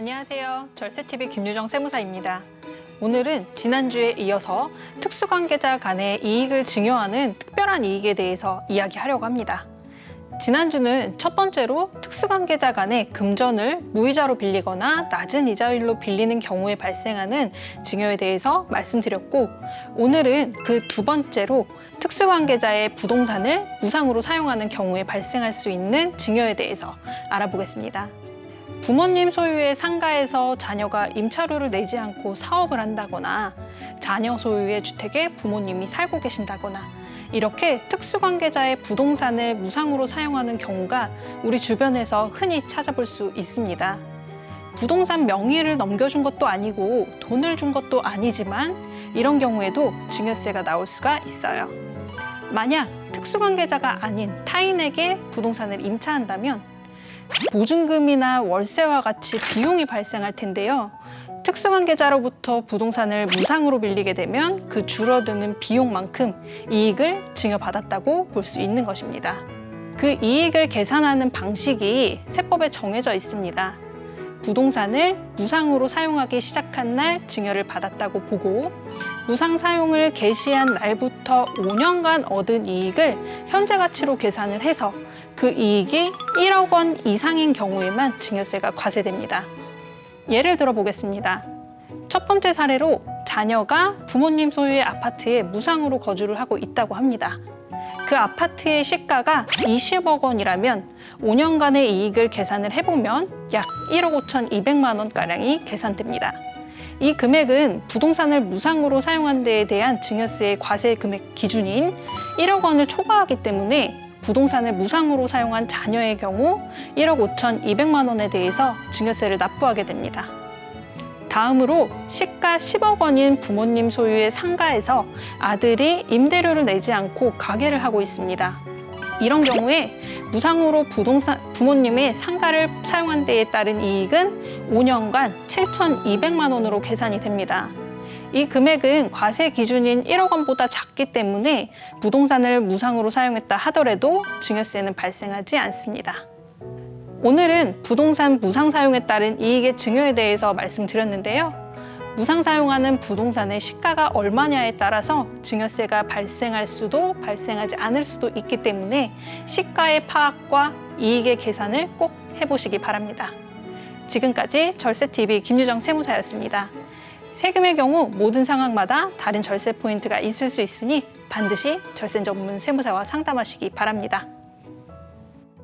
안녕하세요. 절세TV 김유정 세무사입니다. 오늘은 지난주에 이어서 특수관계자 간의 이익을 증여하는 특별한 이익에 대해서 이야기하려고 합니다. 지난주는 첫 번째로 특수관계자 간의 금전을 무이자로 빌리거나 낮은 이자율로 빌리는 경우에 발생하는 증여에 대해서 말씀드렸고 오늘은 그 두 번째로 특수관계자의 부동산을 무상으로 사용하는 경우에 발생할 수 있는 증여에 대해서 알아보겠습니다. 부모님 소유의 상가에서 자녀가 임차료를 내지 않고 사업을 한다거나 자녀 소유의 주택에 부모님이 살고 계신다거나 이렇게 특수관계자의 부동산을 무상으로 사용하는 경우가 우리 주변에서 흔히 찾아볼 수 있습니다. 부동산 명의를 넘겨준 것도 아니고 돈을 준 것도 아니지만 이런 경우에도 증여세가 나올 수가 있어요. 만약 특수관계자가 아닌 타인에게 부동산을 임차한다면 보증금이나 월세와 같이 비용이 발생할 텐데요. 특수관계자로부터 부동산을 무상으로 빌리게 되면 그 줄어드는 비용만큼 이익을 증여받았다고 볼 수 있는 것입니다. 그 이익을 계산하는 방식이 세법에 정해져 있습니다. 부동산을 무상으로 사용하기 시작한 날 증여를 받았다고 보고 무상 사용을 개시한 날부터 5년간 얻은 이익을 현재 가치로 계산을 해서 그 이익이 1억 원 이상인 경우에만 증여세가 과세됩니다. 예를 들어 보겠습니다. 첫 번째 사례로 자녀가 부모님 소유의 아파트에 무상으로 거주를 하고 있다고 합니다. 그 아파트의 시가가 20억 원이라면 5년간의 이익을 계산을 해보면 약 1억 5천 2백만 원가량이 계산됩니다. 이 금액은 부동산을 무상으로 사용한 데에 대한 증여세의 과세 금액 기준인 1억 원을 초과하기 때문에 부동산을 무상으로 사용한 자녀의 경우 1억 5천2백만 원에 대해서 증여세를 납부하게 됩니다. 다음으로 시가 10억 원인 부모님 소유의 상가에서 아들이 임대료를 내지 않고 가게를 하고 있습니다. 이런 경우에 무상으로 부동산 부모님의 상가를 사용한 데에 따른 이익은 5년간 7,200만 원으로 계산이 됩니다. 이 금액은 과세 기준인 1억 원보다 작기 때문에 부동산을 무상으로 사용했다 하더라도 증여세는 발생하지 않습니다. 오늘은 부동산 무상 사용에 따른 이익의 증여에 대해서 말씀드렸는데요. 무상 사용하는 부동산의 시가가 얼마냐에 따라서 증여세가 발생할 수도 발생하지 않을 수도 있기 때문에 시가의 파악과 이익의 계산을 꼭 해보시기 바랍니다. 지금까지 절세TV 김유정 세무사였습니다. 세금의 경우 모든 상황마다 다른 절세 포인트가 있을 수 있으니 반드시 절세 전문 세무사와 상담하시기 바랍니다.